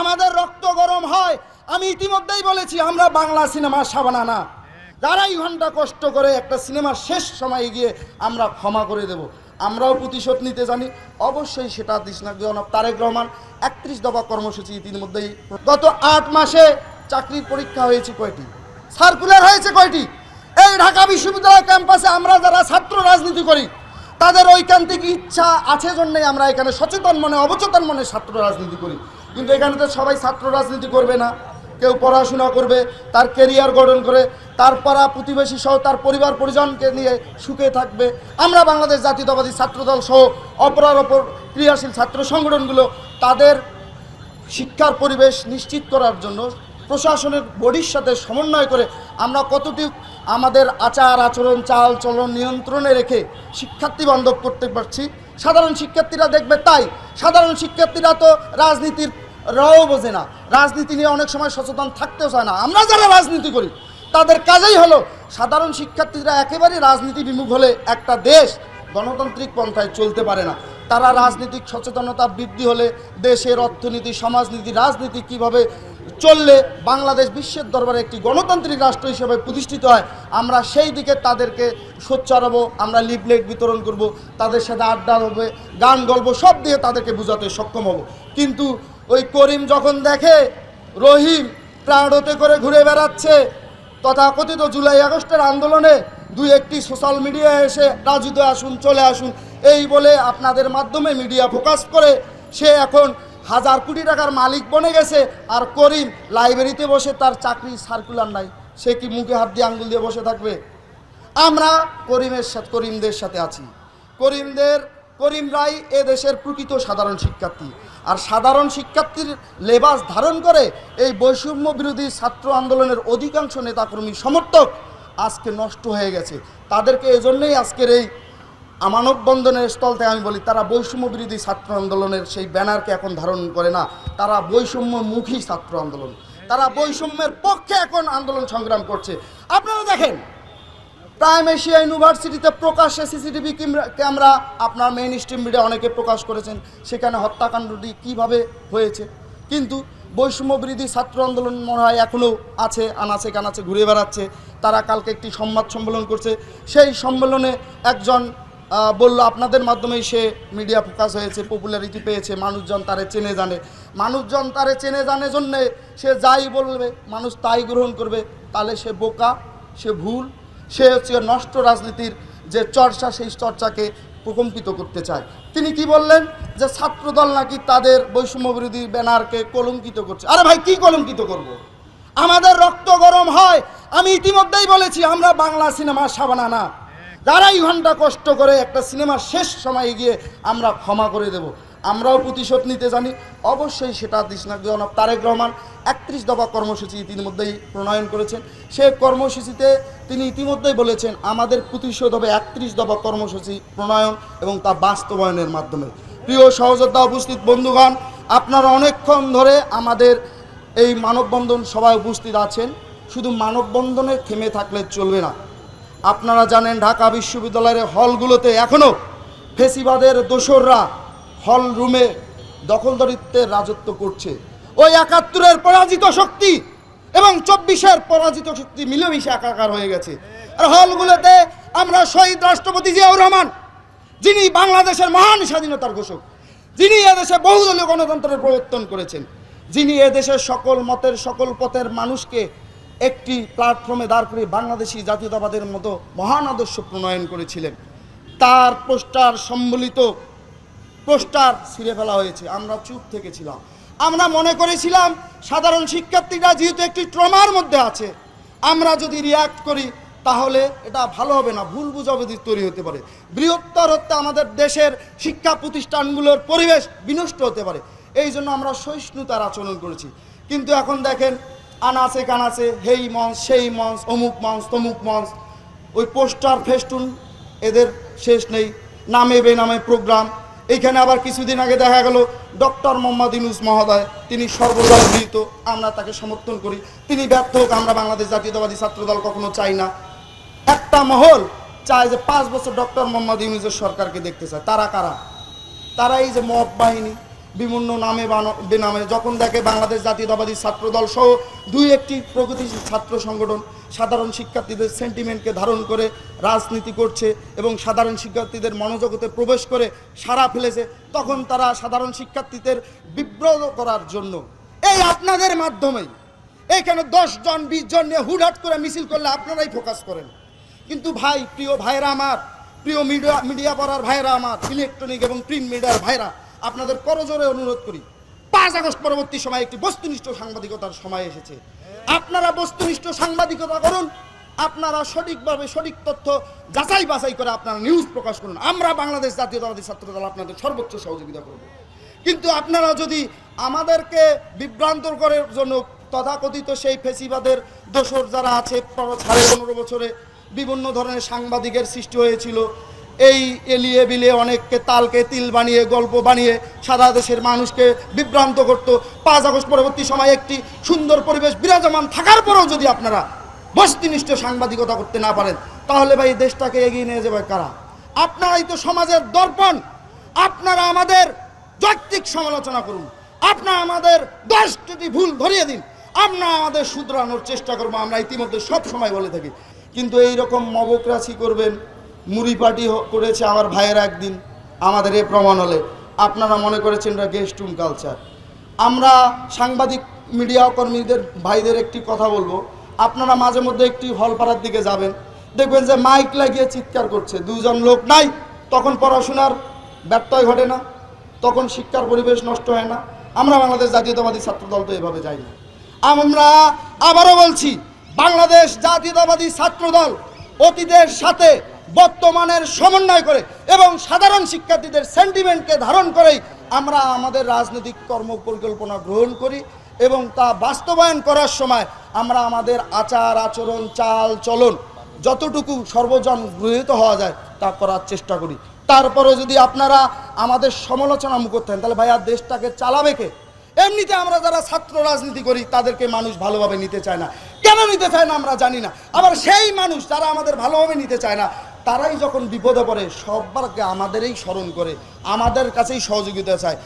আমাদের রক্ত গরম হয়। আমি ইতিমধ্যেই বলেছি, আমরা বাংলা সিনেমা সাবানা না আড়াই ঘণ্টা কষ্ট করে একটা সিনেমার শেষ সময়ে গিয়ে আমরা ক্ষমা করে দেব। আমরাও প্রতিশোধ নিতে জানি। অবশ্যই সেটা দিসনা জনাব তারেক রহমান। একত্রিশ দফা কর্মসূচি ইতিমধ্যেই গত আট মাসে চাকরির পরীক্ষা হয়েছে কয়টি? সার্কুলার হয়েছে কয়টি? এই ঢাকা বিশ্ববিদ্যালয় ক্যাম্পাসে আমরা যারা ছাত্র রাজনীতি করি তাদের ঐকান্তিক ইচ্ছা আছে জন্যই আমরা এখানে সচেতন মনে, অবচেতন মনে ছাত্র রাজনীতি করি। কিন্তু এখানে তো সবাই ছাত্র রাজনীতি করবে না। কেউ পড়াশোনা করবে, তার কেরিয়ার গঠন করে, তার পাড়া প্রতিবেশী সহ তার পরিবার পরিজনকে নিয়ে সুখে থাকবে। আমরা বাংলাদেশ জাতীয়তাবাদী ছাত্রদল সহ অপরার অপর ক্রিয়াশীল ছাত্র সংগঠনগুলো তাদের শিক্ষার পরিবেশ নিশ্চিত করার জন্য প্রশাসনের বডির সাথে সমন্বয় করে আমরা কতটুকু আমাদের আচার আচরণ, চাল চলন নিয়ন্ত্রণে রেখে শিক্ষার্থী বান্ধব করতে পারছি। সাধারণ শিক্ষার্থীরা দেখবে তাই। সাধারণ শিক্ষার্থীরা তো রাজনীতির রও বোঝে না। রাজনীতি নিয়ে অনেক সময় সচেতন থাকতেও চায় না। আমরা যারা রাজনীতি করি, তাদের কাজেই হলো সাধারণ শিক্ষার্থীরা একেবারেই রাজনীতি বিমুখ হলে একটা দেশ গণতান্ত্রিক পন্থায় চলতে পারে না। তারা রাজনৈতিক সচেতনতা বৃদ্ধি হলে দেশের অর্থনীতি, সমাজনীতি, রাজনীতি কীভাবে চললে বাংলাদেশ বিশ্বের দরবারে একটি গণতান্ত্রিক রাষ্ট্র হিসেবে প্রতিষ্ঠিত হয়। আমরা সেই দিকে তাদেরকে সোচ্চারাবো আমরা লিফলেট বিতরণ করব, তাদের সাথে আড্ডা হবে গান গল্প সব দিয়ে তাদেরকে বোঝাতে সক্ষম হব। কিন্তু ওই করিম যখন দেখে রহিম প্রাণতে করে ঘুরে বেড়াচ্ছে, তথাকথিত জুলাই আগস্টের আন্দোলনে দুই একটি সোশ্যাল মিডিয়ায় এসে রাজুতে আসুন, চলে আসুন, এই বলে আপনাদের মাধ্যমে মিডিয়া ফোকাস করে, সে এখন হাজার কোটি টাকার মালিক বনে গেছে আর করিম লাইব্রেরিতে বসে তার চাকরি সার্কুলার নাই। সে কি মুখে হাত দিয়ে আঙ্গুল দিয়ে বসে থাকবে? আমরা করিমের সাথে করিমদের সাথে আছি। করিমদের করিমরাই এ দেশের প্রকৃত সাধারণ শিক্ষার্থী। আর সাধারণ শিক্ষার্থীর লেবাস ধারণ করে এই বৈষম্য বিরোধী ছাত্র আন্দোলনের অধিকাংশ নেতাকর্মী সমর্থক আজকে নষ্ট হয়ে গেছে। তাদেরকে এজন্যই আজকের এই আমানব বন্ধনের স্থল থেকে আমি বলি, তারা বৈষম্য বিরোধী ছাত্র আন্দোলনের সেই ব্যানারকে এখন ধারণ করে না। তারা বৈষম্যমুখী ছাত্র আন্দোলন। তারা বৈষম্যের পক্ষে এখন আন্দোলন সংগ্রাম করছে। আপনারা দেখেন, প্রাইম এশিয়া ইউনিভার্সিটিতে প্রকাশ্যে সিসিটিভি ক্যামেরা আপনার মেইন স্ট্রিম মিডিয়া অনেকে প্রকাশ করেছেন, সেখানে হত্যাকাণ্ডটি কীভাবে হয়েছে? কিন্তু বৈষম্য বিরোধী ছাত্র আন্দোলন মনে হয় এখনও আছে, আনাচে কানাচে ঘুরে বেড়াচ্ছে। তারা কালকে একটি সংবাদ সম্মেলন করছে। সেই সম্মেলনে একজন বলল, আপনাদের মাধ্যমেই সে মিডিয়া ফোকাস হয়েছে পপুলারিটি পেয়েছে, মানুষজন তারে চেনে জানে। মানুষজন তারে চেনে জানে জন্যে সে যাই বলবে, মানুষ তাই গ্রহণ করবে। তাহলে সে বোকা, সে ভুল, সে হচ্ছে নষ্ট রাজনীতির যে চর্চা, সেই চর্চাকে প্রকম্পিত করতে চায়। তিনি কি বললেন? যে ছাত্রদল নাকি তাদের বৈষম্য বিরোধী ব্যানারকে কলঙ্কিত করছে। আরে ভাই, কি কলঙ্কিত করব। আমাদের রক্ত গরম হয়। আমি ইতিমধ্যেই বলেছি, আমরা বাংলা সিনেমা সাবানা না। আড়াই ঘণ্টা কষ্ট করে একটা সিনেমার শেষ সময়ে গিয়ে আমরা ক্ষমা করে দেব, আমরাও প্রতিশোধ নিতে জানি। অবশ্যই সেটা জনাব তারেক রহমান একত্রিশ দফা কর্মসূচি ইতিমধ্যেই প্রণয়ন করেছেন। সে কর্মসূচিতে তিনি ইতিমধ্যেই বলেছেন, আমাদের প্রতিশোধ হবে একত্রিশ দফা কর্মসূচি প্রণয়ন এবং তা বাস্তবায়নের মাধ্যমে। প্রিয় সহযোদ্ধা উপস্থিত বন্ধুগণ, আপনারা অনেকক্ষণ ধরে আমাদের এই মানববন্ধন সভায় উপস্থিত আছেন। শুধু মানববন্ধনে থেমে থাকলে চলবে না। আপনারা জানেন ঢাকা বিশ্ববিদ্যালয়ের হলগুলোতে এখনও ফেসিবাদের দোসররা হল রুমে দখলদারিত্বের রাজত্ব করছে। ওই একাত্তরের পরাজিত শক্তি এবং চব্বিশের পরাজিত শক্তি মিলেমিশে একাকার হয়ে গেছে। আর হলগুলোতে আমরা শহীদ রাষ্ট্রপতি জিয়াউর রহমান, যিনি বাংলাদেশের মহান স্বাধীনতার ঘোষক, যিনি এদেশে বহুদলীয় গণতন্ত্রের প্রবর্তন করেছেন, যিনি এদেশের সকল মতের, সকল পথের মানুষকে একটি প্ল্যাটফর্মে দাঁড় করে বাংলাদেশি জাতীয়তাবাদের মতো মহান আদর্শ প্রণয়ন করেছিলেন। তার পোস্টার সম্বলিত পোস্টার ছিঁড়ে ফেলা হয়েছে। আমরা চুপ থেকেছিলাম। আমরা মনে করেছিলাম, সাধারণ শিক্ষার্থীরা যেহেতু একটি ট্রমার মধ্যে আছে, আমরা যদি রিয়াক্ট করি, তাহলে এটা ভালো হবে না, ভুল বুঝাবুঝি তৈরি হতে পারে। বৃহত্তর হতে আমাদের দেশের শিক্ষা প্রতিষ্ঠানগুলোর পরিবেশ বিনষ্ট হতে পারে। এই জন্য আমরা সহিষ্ণুতার আচরণ করেছি। কিন্তু এখন দেখেন আনাচে কানাচে হেই মঞ্চ সেই মঞ্চ অমুক মঞ্চ তমুক মঞ্চ ওই পোস্টার, ফেস্টুন, এদের শেষ নেই। নামে বেনামে প্রোগ্রাম। এইখানে আবার কিছুদিন আগে দেখা গেল, ডক্টর মোহাম্মদ ইউনুস মহোদয়, তিনি সর্বদা গৃহীত, আমরা তাকে সমর্থন করি। তিনি ব্যর্থ হোক, আমরা বাংলাদেশ জাতীয়তাবাদী ছাত্রদল কখনো চাই না। একটা মহল চায় যে পাঁচ বছর ডক্টর মোহাম্মদ ইউনুসের সরকারকে দেখতে চায়। তারা কারা? তারা এই যে মব বাহিনী বিভিন্ন নামে বান- বেনামে। যখন দেখে বাংলাদেশ জাতীয়তাবাদী ছাত্রদল সহ দুই একটি প্রগতিশীল ছাত্র সংগঠন সাধারণ শিক্ষার্থীদের সেন্টিমেন্টকে ধারণ করে রাজনীতি করছে এবং সাধারণ শিক্ষার্থীদের মনোজগতে প্রবেশ করে সারা ফেলেছে, তখন তারা সাধারণ শিক্ষার্থীদের বিব্রত করার জন্য। এই আপনাদের মাধ্যমেই এখানে জন, বিশ জন নিয়ে হুটহাট করে মিছিল করলে আপনারাই ফোকাস করেন। কিন্তু ভাই, প্রিয় ভাইরা আমার, প্রিয় মিডিয়া মিডিয়া পড়ার ভাইরা আমার ইলেকট্রনিক এবং প্রিন্ট মিডিয়ার ভাইরা আপনাদের করজোরে অনুরোধ করি। পাঁচ আগস্ট পরবর্তী সময় একটি বস্তুনিষ্ঠ সাংবাদিকতার সময় এসেছে। আপনারা বস্তুনিষ্ঠ সাংবাদিকতা করুন, আপনারা সঠিকভাবে সঠিক তথ্য যাচাই বাছাই করে আপনারা নিউজ প্রকাশ করুন। আমরা বাংলাদেশ জাতীয়তাবাদী ছাত্রদল আপনাদের সর্বোচ্চ সহযোগিতা করব। কিন্তু আপনারা যদি আমাদেরকে বিভ্রান্ত করার জন্য তথাকথিত সেই ফেসিবাদের দোসর যারা আছে সাড়ে পনেরো বছরে বিভিন্ন ধরনের সাংবাদিকের সৃষ্টি হয়েছিল এই এলিয়ে বিলিয়ে অনেককে তালকে তিল বানিয়ে, গল্প বানিয়ে সারা দেশের মানুষকে বিভ্রান্ত করত। পাঁচ আগস্ট পরবর্তী সময় একটি সুন্দর পরিবেশ বিরাজমান থাকার পরেও যদি আপনারা বস্তিনিষ্ঠ সাংবাদিকতা করতে না পারেন, তাহলে ভাই দেশটাকে এগিয়ে নিয়ে যাবে কারা? আপনারাই তো সমাজের দর্পণ। আপনারা আমাদের যৌক্তিক সমালোচনা করুন। আপনারা আমাদের দশটি ভুল ধরিয়ে দিন। আমরা আমাদের শুধরানোর চেষ্টা করব, আমরা ইতিমধ্যে সব সময় বলে থাকি। কিন্তু এই রকম মবক্রাসি করবেন মুড়ি পার্টি করেছে আমার ভাইয়েরা একদিন, আমাদের এ প্রমাণ হলে। আপনারা মনে করেছেন এটা গেস্ট রুম কালচার আমরা সাংবাদিক, মিডিয়া কর্মীদের, ভাইদের একটি কথা বলব। আপনারা মাঝে মধ্যে একটি হলপাড়ার দিকে যাবেন। দেখবেন যে মাইক লাগিয়ে চিৎকার করছে। দুজন লোক নাই, তখন পড়াশোনার ব্যত্যয় ঘটে না। তখন শিক্ষার পরিবেশ নষ্ট হয় না। আমরা বাংলাদেশ জাতীয়তাবাদী ছাত্রদল তো এভাবে যাই না। আমরা আবারও বলছি, বাংলাদেশ জাতীয়তাবাদী ছাত্রদল অতীতের সাথে বর্তমানের সমন্বয় করে এবং সাধারণ শিক্ষার্থীদের সেন্টিমেন্টকে ধারণ করেই আমরা আমাদের রাজনৈতিক কর্ম পরিকল্পনা গ্রহণ করি এবং তা বাস্তবায়ন করার সময় আমরা আমাদের আচার আচরণ, চাল, চলন যতটুকু সর্বজন গৃহীত হওয়া যায় তা করার চেষ্টা করি। তারপরে যদি আপনারা আমাদের সমালোচনা মুখ করতেন তাহলে ভাইয়া দেশটাকে চালাবে কে? এমনিতে আমরা যারা ছাত্র রাজনীতি করি, তাদেরকে মানুষ ভালোভাবে নিতে চায় না। কেন নিতে চায় না আমরা জানি না। আবার সেই মানুষ যারা আমাদের ভালোভাবে নিতে চায় না তারাই যখন বিপদে পড়ে সববারকে আমাদেরই স্মরণ করে আমাদের কাছেই সহযোগিতা চায়।